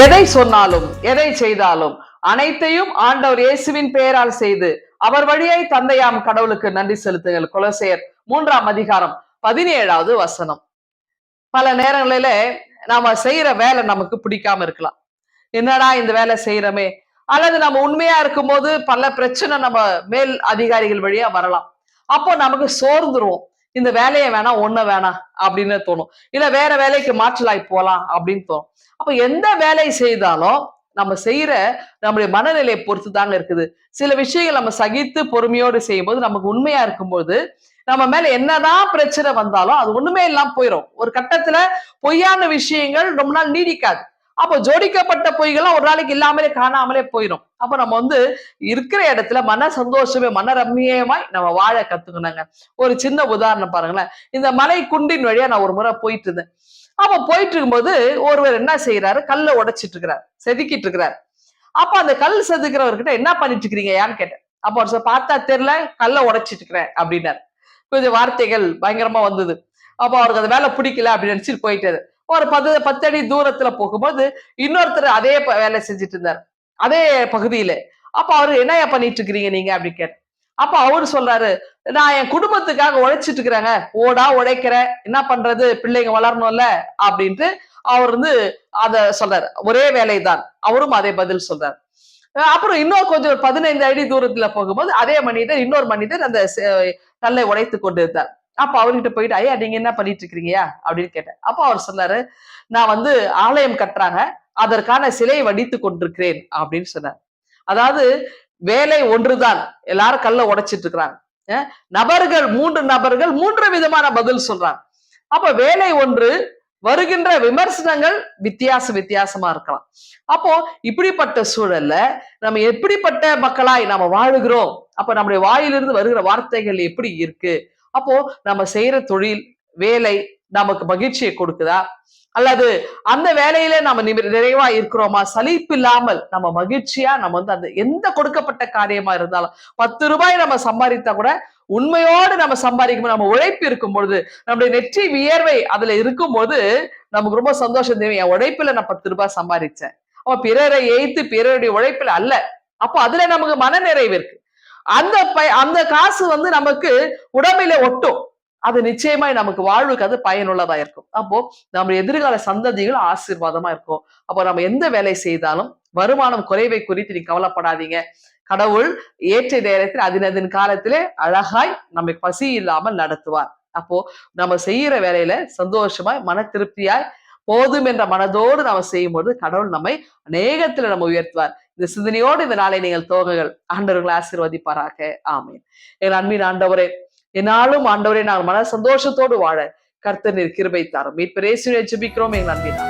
எதை சொன்னாலும் எதை செய்தாலும் அனைத்தையும் ஆண்டவர் இயேசுவின் பெயரால் செய்து அவர் வழியாய் தந்தையாம் கடவுளுக்கு நன்றி செலுத்துங்கள். கொலசேயர் மூன்றாம் அதிகாரம் பதினேழாவது வசனம். பல நேரங்களில நாம செய்யற வேலை நமக்கு பிடிக்காம இருக்கலாம். என்னடா இந்த வேலை செய்யறோமே அல்லது நம்ம உண்மையா இருக்கும்போது பல பிரச்சனை நம்ம மேல் அதிகாரிகள் வழியா வரலாம். அப்போ நமக்கு சோர்ந்துருவோம். இந்த வேலையை வேணாம் ஒன்ன வேணாம் அப்படின்னு தோணும். இல்ல வேற வேலைக்கு மாற்றலாய் போகலாம் அப்படின்னு தோணும். அப்ப எந்த வேலை செய்தாலும் நம்ம செய்யற நம்முடைய மனநிலையை பொறுத்து தாங்க இருக்குது. சில விஷயங்கள் நம்ம சகித்து பொறுமையோடு செய்யும்போது நமக்கு உண்மையா இருக்கும்போது நம்ம மேல என்னதான் பிரச்சனை வந்தாலும் அது ஒண்ணுமே இல்லாம போயிடும் ஒரு கட்டத்துல பொய்யான விஷயங்கள் ரொம்ப நாள் நீடிக்காது. அப்போ ஜோடிக்கப்பட்ட பொய்கள்லாம் ஒரு நாளைக்கு இல்லாமலே காணாமலே போயிடும் அப்போ நம்ம வந்து இருக்கிற இடத்துல மன சந்தோஷமே மன ரம்மியமாய் நம்ம வாழ கத்துக்கணுங்க. ஒரு சின்ன உதாரணம் பாருங்களேன். இந்த மலை குண்டின் வழியா நான் ஒரு முறை போயிட்டு இருந்தேன் அப்ப போயிட்டு இருக்கும்போது ஒருவர் என்ன செய்யறாரு கல்லை உடைச்சிட்டு இருக்கிறார் செதுக்கிட்டு இருக்கிறார் அப்ப அந்த கல் செதுக்கிறவர்கிட்ட என்ன பண்ணிட்டு இருக்கிறீங்க யான்னு கேட்டேன். அப்போ அவர் சொன்னார், பார்த்தா தெரியல கல்லை உடைச்சிட்டு இருக்கிறேன் அப்படின்னாரு. கொஞ்சம் வார்த்தைகள் பயங்கரமா வந்தது. அப்போ அவருக்கு அந்த வேலை பிடிக்கல அப்படின்னு நினைச்சிட்டு போயிட்டாரு. ஒரு பத்து பத்து அடி தூரத்துல போகும்போது இன்னொருத்தர் அதே ப- வேலை செஞ்சுட்டு இருந்தார் அதே பகுதியில. அப்ப அவரு என்ன பண்ணிட்டு இருக்கிறீங்க நீங்க? அப்படி கேட்டேன். அப்ப அவரு சொல்றாரு நான் என் குடும்பத்துக்காக உழைச்சிட்டு இருக்கிறேங்க ஓடா உழைக்கிறேன் என்ன பண்றது? பிள்ளைங்க வளரணும்ல? அப்படின்ட்டு அவர் வந்து அத சொல்றாரு. ஒரே வேலைதான். அவரும் அதே பதில் சொல்றாரு. அப்புறம் இன்னும் கொஞ்சம் பதினைந்து அடி தூரத்துல போகும்போது அதே மனிதர் இன்னொரு மனிதர் அந்த செ- கல்லை உடைத்து கொண்டு இருந்தார் அப்ப அவர்கிட்ட போயிட்டு ஐயா நீங்க என்ன பண்ணிட்டு இருக்கிறீங்கயா அப்படின்னு கேட்டேன். அப்ப அவர் சொன்னாரு நான் வந்து ஆலயம் கட்டுறாங்க அதற்கான சிலையை வடித்து கொண்டிருக்கிறேன் அப்படின்னு சொன்னார். அதாவது வேலை ஒன்றுதான் எல்லாரும் கல்லை உடைச்சிட்டு இருக்கிறாங்க நபர்கள் மூன்று நபர்கள் மூன்று விதமான பதில் சொல்றாங்க. அப்ப வேலை ஒன்று வருகின்ற விமர்சனங்கள் வித்தியாச வித்தியாசமா இருக்கலாம். அப்போ இப்படிப்பட்ட சூழல்ல நம்ம எப்படிப்பட்ட மக்களாய் நம்ம வாழுகிறோம்? அப்ப நம்முடைய வாயிலிருந்து வருகிற வார்த்தைகள் எப்படி இருக்கு? அப்போ நம்ம செய்யற தொழில் வேலை நமக்கு மகிழ்ச்சியை கொடுக்குதா? அல்லது அந்த வேலையில நம்ம நிமி- நிறைவா இருக்கிறோமா? சலிப்பு இல்லாமல் நம்ம மகிழ்ச்சியா நம்ம வந்து அந்த எந்த கொடுக்கப்பட்ட காரியமா இருந்தாலும் பத்து ரூபாய் நம்ம சம்பாதித்தா கூட உண்மையோடு நம்ம சம்பாதிக்கும் நம்ம உழைப்பு இருக்கும் பொழுது நம்முடைய நெற்றி வியர்வை அதுல இருக்கும்போது நமக்கு ரொம்ப சந்தோஷம் தேவை என் உழைப்புல நான் பத்து ரூபாய் சம்பாதிச்சேன். அப்ப பிறரை எய்த்து பிறருடைய உழைப்புல அல்ல. அப்போ அதுல நமக்கு மன நிறைவு இருக்கு. அந்த பய அந்த காசு வந்து நமக்கு உடம்பில ஒட்டும். அது நிச்சயமாய் நமக்கு வாழ்வுக்கு அது பயனுள்ளதா இருக்கும். அப்போ நம்ம எதிர்கால சந்ததிகள் ஆசீர்வாதமா இருக்கும். அப்போ நம்ம எந்த வேலை செய்தாலும் வருமானம் குறைவை குறித்து நீ கவலைப்படாதீங்க. கடவுள் ஏற்ற நேரத்தில் அதினதின் காலத்திலே அழகாய் நம்மை பசி இல்லாமல் நடத்துவார். அப்போ நம்ம செய்யற வேலையில சந்தோஷமாய் மன திருப்தியாய் போதும் என்ற மனதோடு நாம செய்யும்போது கடவுள் நம்மை அநேகத்துல நம்ம உயர்த்துவார். இந்த சிந்தனையோடு இந்த நாளை நீங்கள் தோகைகள் ஆண்டவர்களை ஆசீர்வதிப்பாராக. ஆமீன். என் அன்பின் ஆண்டவரே என்னாலும் ஆண்டவரே நாங்கள் மன சந்தோஷத்தோடு வாழ கர்த்தர் நீர் கிருபை தாரும். மீட்பரேசுவை ஜபிக்கிறோம் எங்கள் அன்பின்